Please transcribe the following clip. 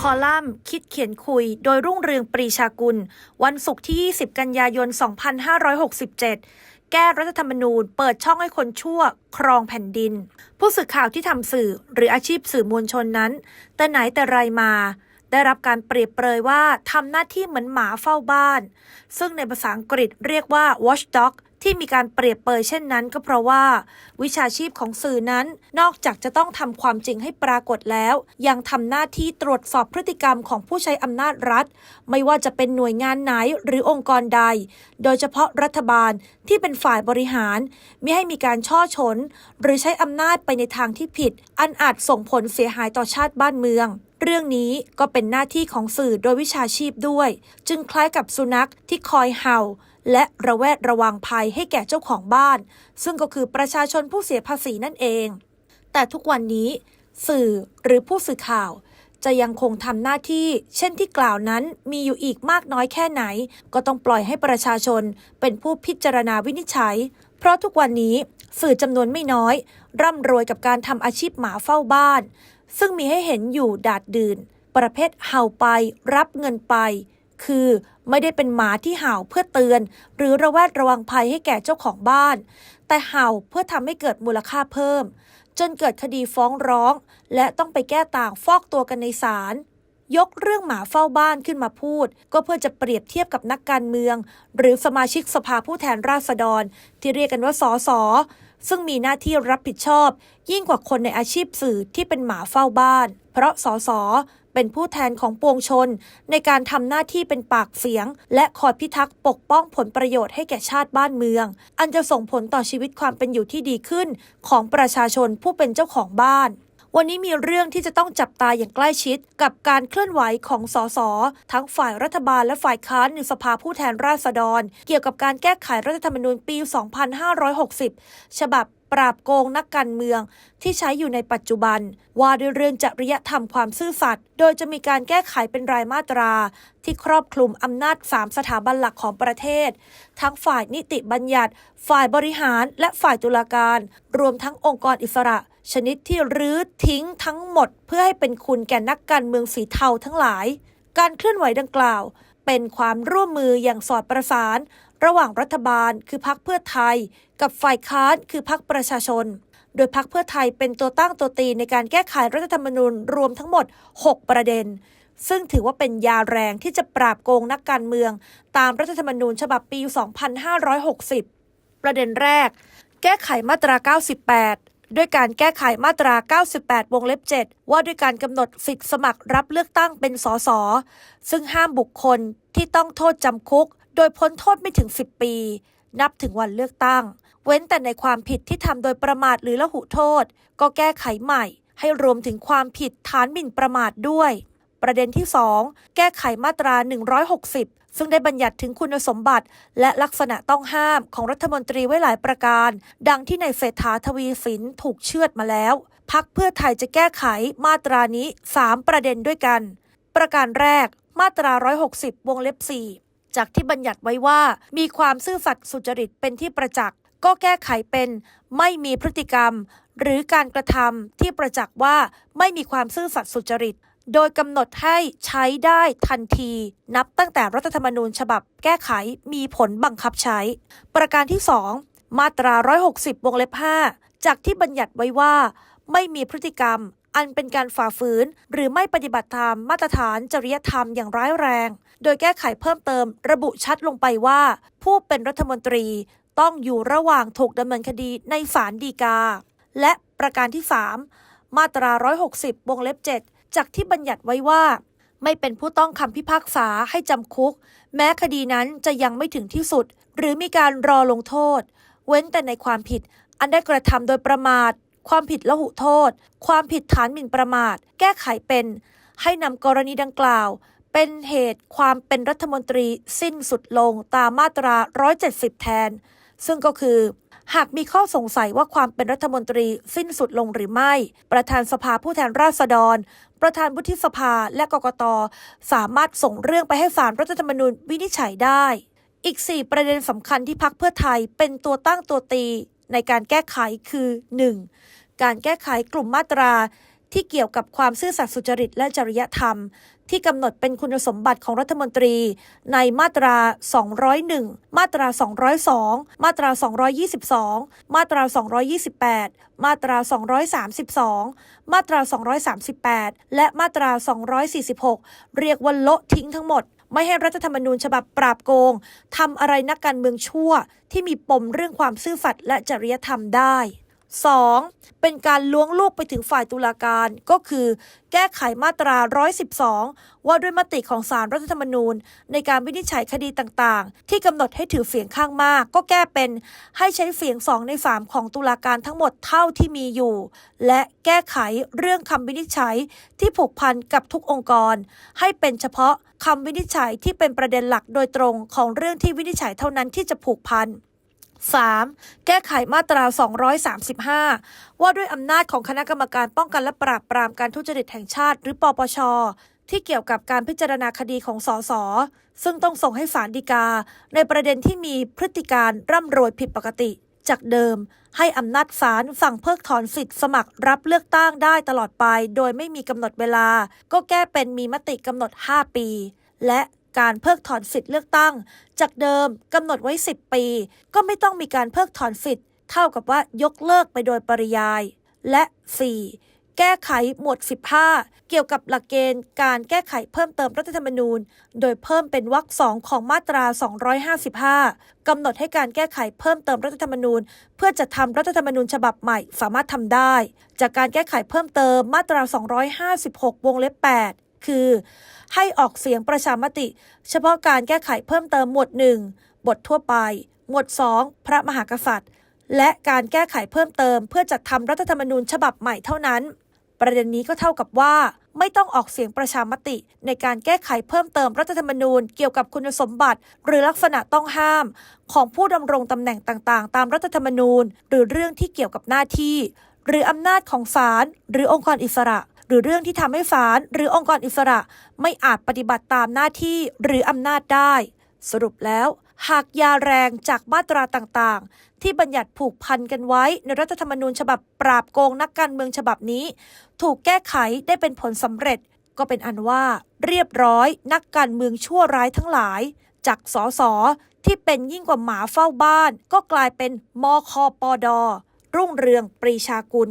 คอลัมน์ คิดเขียนคุย โดยรุ่งเรืองปรีชากุล วันศุกร์ที่ 20 กันยายน 2567 แก้รัฐธรรมนูญ เปิดช่องให้คนชั่ว ครองแผ่นดิน ผู้สื่อข่าวที่ทำสื่อหรืออาชีพสื่อมวลชนนั้น แต่ไหนแต่ไรมา ได้รับการเปรียบเปรยว่าทำหน้าที่เหมือนหมาเฝ้าบ้าน ซึ่งในภาษาอังกฤษเรียกว่า watchdog ที่มีการเปรียบเปรยเช่นนั้น ก็เพราะว่า วิชาชีพของสื่อนั้น นอกจากจะต้องทำความจริงให้ปรากฏแล้ว ยังทำหน้าที่ตรวจสอบพฤติกรรมของผู้ใช้อำนาจรัฐ ไม่ว่าจะเป็นหน่วยงานไหนหรือองค์กรใด โดยเฉพาะรัฐบาลที่เป็นฝ่ายบริหารไม่ให้มีการช่อฉนหรือใช้อำนาจไปในทางที่ผิด อันอาจส่งผลเสียหายต่อชาติบ้านเมืองเรื่องนี้ก็เป็นหน้าที่ของสื่อโดยวิชาชีพด้วย จึงคล้ายกับสุนัขที่คอยเห่า และระแวดระวังภัยให้แก่เจ้าของบ้าน ซึ่งก็คือประชาชนผู้เสียภาษีนั่นเอง แต่ทุกวันนี้ สื่อหรือผู้สื่อข่าว จะยังคงทำหน้าที่ เช่นที่กล่าวนั้นมีอยู่อีกมากน้อยแค่ไหน ก็ต้องปล่อยให้ประชาชนเป็นผู้พิจารณาวินิจฉัย เพราะทุกวันนี้สื่อจำนวนไม่น้อย ร่ำรวยกับการทำอาชีพหมาเฝ้าบ้าน ซึ่งมีให้เห็นอยู่ดาดดื่น ประเภทเห่าไป รับเงินไป คือ ไม่ได้เป็นหมาที่เห่าเพื่อเตือน หรือระแวดระวังภัยให้แก่เจ้าของบ้าน แต่เห่าเพื่อทำให้เกิดมูลค่าเพิ่ม จนเกิดคดีฟ้องร้อง และต้องไปแก้ต่างฟอกตัวกันในศาลยกเรื่องหมาเฝ้าบ้านขึ้นมาพูด ก็เพื่อจะเปรียบเทียบกับนักการเมือง หรือสมาชิกสภาผู้แทนราษฎร ที่เรียกกันว่าสอสอซึ่งมีหน้าที่รับผิดชอบ ยิ่งกว่าคนในอาชีพสื่อที่เป็นหมาเฝ้าบ้าน เพราะสอสอ เป็นผู้แทนของปวงชน ในการทำหน้าที่เป็นปากเสียง และคอยพิทักษ์ปกป้องผลประโยชน์ให้แก่ชาติบ้านเมือง อันจะส่งผลต่อชีวิตความเป็นอยู่ที่ดีขึ้น ของประชาชนผู้เป็นเจ้าของบ้านวันนี้มีเรื่องที่จะต้องจับตาอย่างใกล้ชิด กับการเคลื่อนไหวของสสทั้งฝ่ายรัฐบาลและฝ่ายค้านในสภาผู้แทนราษฎร เกี่ยวกับการแก้ไขรัฐธรรมนูญปี 2560 ฉบับ ปราบโกงนักการเมือง ที่ใช้อยู่ในปัจจุบัน ว่าด้วยเรื่องจริยธรรมความซื่อสัตย์โดยจะมีการแก้ไขเป็นรายมาตรา ที่ครอบคลุมอำนาจ 3 สถาบันหลักของประเทศ ทั้งฝ่ายนิติบัญญัติ ฝ่ายบริหารและฝ่ายตุลาการ รวมทั้งองค์กรอิสระ ชนิดที่รื้อทิ้งทั้งหมด เพื่อให้เป็นคุณแก่นักการเมืองสีเทาทั้งหลาย การเคลื่อนไหวดังกล่าว เป็นความร่วมมืออย่างสอดประสาน ระหว่างรัฐบาลคือพรรคเพื่อไทย กับฝ่ายค้านคือพรรคประชาชน โดยพรรคเพื่อไทยเป็นตัวตั้งตัวตีในการแก้ไขรัฐธรรมนูญรวมทั้งหมด 6 ประเด็น ซึ่งถือว่าเป็นยาแรงที่จะปราบโกงนักการเมือง ตามรัฐธรรมนูญฉบับปี 2560 ประเด็นแรก แก้ไขมาตรา 98ด้วยการแก้ไขมาตรา 98 วงเล็บ 7 ว่าด้วยการกำหนดสิทธิสมัครรับเลือกตั้งเป็นสส ซึ่งห้ามบุคคลที่ต้องโทษจำคุก โดยพ้นโทษไม่ถึง 10 ปี นับถึงวันเลือกตั้ง เว้นแต่ในความผิดที่ทำโดยประมาทหรือละหุโทษ ก็แก้ไขใหม่ ให้รวมถึงความผิดฐานหมิ่นประมาทด้วย ประเด็นที่ 2 แก้ไขมาตรา 160 ซึ่งได้บัญญัติถึงคุณสมบัติ และลักษณะต้องห้ามของรัฐมนตรีไว้หลายประการ ดังที่ในเศรษฐาทวีสินถูกเชือดมาแล้วพักเพื่อไทยจะแก้ไขมาตรานี้ 3 ประเด็นด้วยกัน ประการแรก มาตรา 160 วงเล็บ 4 จากที่บัญญัติไว้ว่า มีความซื่อสัตย์สุจริตเป็นที่ประจักษ์ก็แก้ไขเป็นไม่มีพฤติกรรม หรือการกระทำที่ประจักษ์ว่าไม่มีความซื่อสัตย์สุจริต โดยกำหนดให้ใช้ได้ทันที นับตั้งแต่รัฐธรรมนูญฉบับแก้ไขมีผลบังคับใช้ ประการที่ 2 มาตรา 160 วงเล็บ 5 จากที่บัญญัติไว้ว่า ไม่มีพฤติกรรมอันเป็นการฝ่าฝืน หรือไม่ปฏิบัติตามมาตรฐานจริยธรรมอย่างร้ายแรง โดยแก้ไขเพิ่มเติมระบุชัดลงไปว่า ผู้เป็นรัฐมนตรีต้องอยู่ระหว่างถูกดำเนินคดีในศาลฎีกา และประการที่ 3 มาตรา 160 วงเล็บ 7 จากที่บัญญัติไว้ว่า ไม่เป็นผู้ต้องคำพิพากษาให้จำคุก แม้คดีนั้นจะยังไม่ถึงที่สุด หรือมีการรอลงโทษ เว้นแต่ในความผิด อันได้กระทำโดยประมาท ความผิดละหุโทษ ความผิดฐานหมิ่นประมาท แก้ไขเป็น ให้นำกรณีดังกล่าว เป็นเหตุความเป็นรัฐมนตรีสิ้นสุดลงตามมาตรา 170 แทน ซึ่งก็คือ หากมีข้อสงสัยว่าความเป็นรัฐมนตรีสิ้นสุดลงหรือไม่ ประธานสภาผู้แทนราษฎร ประธานวุฒิสภาและกกต สามารถส่งเรื่องไปให้ศาลรัฐธรรมนูญวินิจฉัยได้ อีก 4 ประเด็นสำคัญที่พักเพื่อไทยเป็นตัวตั้งตัวตีในการแก้ไขคือ 1. การแก้ไขกลุ่มมาตรา ที่เกี่ยวกับความซื่อสัตย์สุจริตและจริยธรรม ที่กำหนดเป็นคุณสมบัติของรัฐมนตรี ในมาตรา 201 มาตรา 202 มาตรา 222 มาตรา 228 มาตรา 232 มาตรา 238 และมาตรา 246 เรียกว่าโละทิ้งทั้งหมดไม่ให้รัฐธรรมนูญฉบับปราบโกงทำอะไรนักการเมืองชั่ว ที่มีปมเรื่องความซื่อสัตย์และจริยธรรมได้ 2. เป็นการล้วงลูกไปถึงฝ่ายตุลาการก็คือ แก้ไขมาตรา 112 ว่าด้วยมติของสารรัฐธรรมนูญ ในการวินิจฉัยคดีต่างๆ ที่กำหนดให้ถือเสียงข้างมาก ก็แก้เป็นให้ใช้เสียงสองในสามของตุลาการทั้งหมดเท่าที่มีอยู่ และแก้ไขเรื่องคำวินิจฉัยที่ผูกพันกับทุกองค์กร ให้เป็นเฉพาะคำวินิจฉัยที่เป็นประเด็นหลักโดยตรงของเรื่องที่วินิจฉัยเท่านั้นที่จะผูกพัน 3. แก้ไขมาตรา 235 ว่าด้วยอำนาจของคณะกรรมการป้องกันและปราบปรามการทุจริตแห่งชาติ หรือปปช ที่เกี่ยวกับการพิจารณาคดีของสส ซึ่งต้องส่งให้ศาลฎีกา ในประเด็นที่มีพฤติการร่ำรวยผิดปกติ จากเดิม ให้อำนาจศาลสั่งเพิกถอนสิทธิ์สมัครรับเลือกตั้งได้ตลอดไป โดยไม่มีกำหนดเวลา ก็แก้เป็นมีมติกำหนด 5 ปี และ การเพิกถอนสิทธิ์เลือกตั้ง จากเดิมกำหนดไว้ 10 ปี ก็ไม่ต้องมีการเพิกถอนสิทธิ์ เท่ากับว่ายกเลิกไปโดยปริยาย และ 4. แก้ไขหมวด 15 เกี่ยวกับหลักเกณฑ์การแก้ไขเพิ่มเติมรัฐธรรมนูญ โดยเพิ่มเป็นวรรคสองของมาตรา 255 กำหนดให้การแก้ไขเพิ่มเติมรัฐธรรมนูญ เพื่อจะทำรัฐธรรมนูญฉบับใหม่สามารถทำได้ จากการแก้ไขเพิ่มเติมมาตรา 256 วงเล็บ 8 คือ ให้ออกเสียงประชามติ เฉพาะการแก้ไขเพิ่มเติมหมวด 1 บททั่วไป หมวด 2 พระมหากษัตริย์ และการแก้ไขเพิ่มเติม เพื่อจัดทำรัฐธรรมนูญฉบับใหม่เท่านั้น ประเด็นนี้ก็เท่ากับว่า ไม่ต้องออกเสียงประชามติ ในการแก้ไขเพิ่มเติมรัฐธรรมนูญเกี่ยวกับคุณสมบัติ หรือลักษณะต้องห้าม ของผู้ดำรงตำแหน่งต่างๆ ตามรัฐธรรมนูญ หรือเรื่องที่เกี่ยวกับหน้าที่ หรืออำนาจของศาลหรือองค์กรอิสระ หรือเรื่องที่ทำให้ศาลหรือองค์กรอิสระไม่อาจปฏิบัติตามหน้าที่หรืออำนาจได้ สรุปแล้ว หากยาแรงจากมาตราต่างๆ ที่บัญญัติผูกพันกันไว้ในรัฐธรรมนูญฉบับปราบโกงนักการเมืองฉบับนี้ ถูกแก้ไขได้เป็นผลสำเร็จ ก็เป็นอันว่า เรียบร้อยนักการเมืองชั่วร้ายทั้งหลาย จากสสที่เป็นยิ่งกว่าหมาเฝ้าบ้าน ก็กลายเป็นมคปดรุ่งเรืองปรีชากุล